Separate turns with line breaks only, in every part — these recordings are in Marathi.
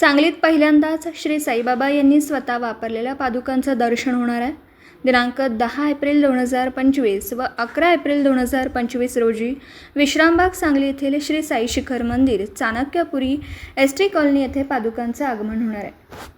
सांगलीत पहिल्यांदाच श्री साईबाबा यांनी स्वतः वापरलेल्या पादुकांचं दर्शन होणार आहे. दिनांक दहा एप्रिल दोन हजार पंचवीस व अकरा एप्रिल दोन हजार पंचवीस रोजी विश्रामबाग सांगली येथील श्री साई शिखर मंदिर चाणक्यपुरी एस टी कॉलनी येथे पादुकांचं आगमन होणार आहे.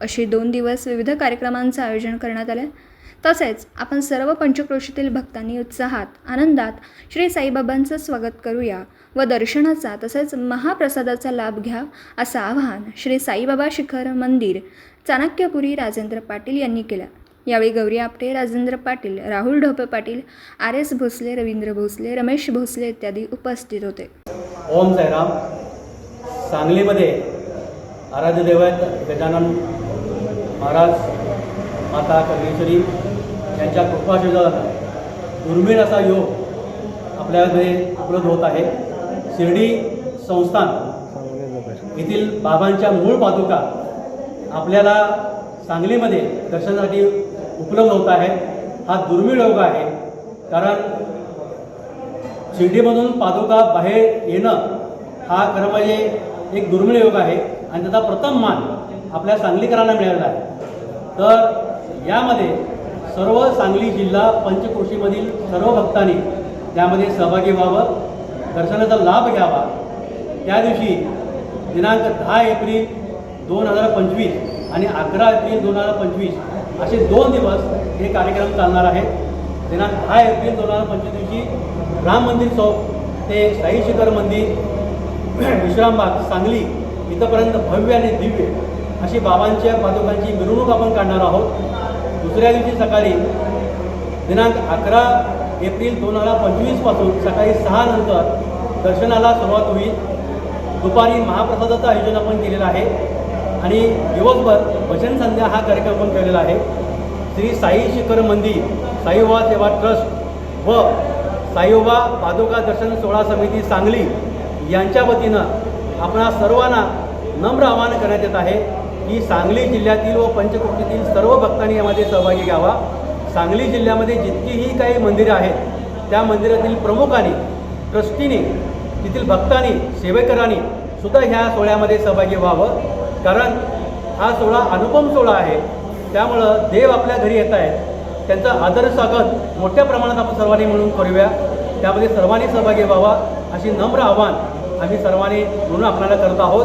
अशी दोन दिवस विविध कार्यक्रमांचं आयोजन करण्यात आलं आहे तसेच आपण सर्व पंचक्रोशीतील भक्तांनी उत्साहात आनंदात श्री साईबाबांचं स्वागत करूया व दर्शनाचा तसेच महाप्रसादाचा लाभ घ्या असं आवाहन श्री साईबाबा शिखर मंदिर चाणक्यपुरी राजेंद्र पाटील यांनी केलं. यावेळी गौरी आपटे राजेंद्र पाटील राहुल ढोपे पाटील आर एस भोसले रवींद्र भोसले रमेश भोसले इत्यादी उपस्थित होते.
ओम साईराम. सांगलीमध्ये आराध्य देवत गजानन महाराज माता कल्लेश्वरी यांच्या कृपाशीर्वादानं दुर्मिळ असा योग आपल्यामध्ये उपलब्ध होत आहे. शिर्डी संस्थान येथील बाबांच्या मूळ पादुका आपल्याला सांगलीमध्ये दर्शनासाठी उपलब्ध होत आहे. हा दुर्मिळ योग आहे. कारण शिर्डीमधून पादुका बाहेर येणं हा खरं म्हणजे एक दुर्मिळ योग आहे आणि त्याचा प्रथम मान आपल्या सांगलीकरांना मिळालेला आहे. तर यामध्ये सर्व सांगली जिल्हा पंचक्रोशीमधील सर्व भक्तांनी त्यामध्ये सहभागी व्हावं दर्शनाचा लाभ घ्यावा. त्या दिवशी दिनांक दहा एप्रिल दोन हजार पंचवीस आणि अकरा एप्रिल दोन हजार पंचवीस असे दोन दिवस हे कार्यक्रम चालणार आहेत. दिनांक दहा एप्रिल दोन हजार पंचवीस दिवशी राम मंदिर चौक ते साई शिखर मंदिर विश्रामबाग सांगली इथंपर्यंत भव्य आणि दिव्य अशी बाबांच्या पादुकांची मिरवणूक आपण काढणार आहोत. दुसऱ्या दिवशी सकाळी दिनांक अकरा एप्रिल दोन हजार पंचवीसपासून सकाळी सहा नंतर दर्शनाला सुरुवात होईल. दुपारी महाप्रसादाचं आयोजन आपण केलेलं आहे. आणि दिवसभर भजन संध्या हा कार्यक्रम आपण केलेला आहे. श्री साई शिखर मंदिर साईबाबा सेवा ट्रस्ट व साईबाबा पादुका दर्शन सोहळा समिती सांगली यांच्या वतीनं आपणा सर्वांना नम्र आवाहन करण्यात येत आहे. की सांगली जिल्ह्यातील व पंचकोटीतील सर्व भक्तांनी यामध्ये सहभागी घ्यावा. सांगली जिल्ह्यामध्ये जितकीही काही मंदिरं आहेत त्या मंदिरातील प्रमुखांनी ट्रस्टीनी तेथील भक्तांनी सेवेकरांनी सुद्धा ह्या सोहळ्यामध्ये सहभागी व्हावं. कारण हा सोहळा अनुपम सोहळा आहे. त्यामुळं देव आपल्या घरी येत आहेत. त्यांचं आदर स्वागत मोठ्या प्रमाणात आपण सर्वांनी म्हणून करूया. त्यामध्ये सर्वांनी सहभागी व्हावा अशी नम्र आव्हान आम्ही सर्वांनी म्हणून आपल्याला करत आहोत.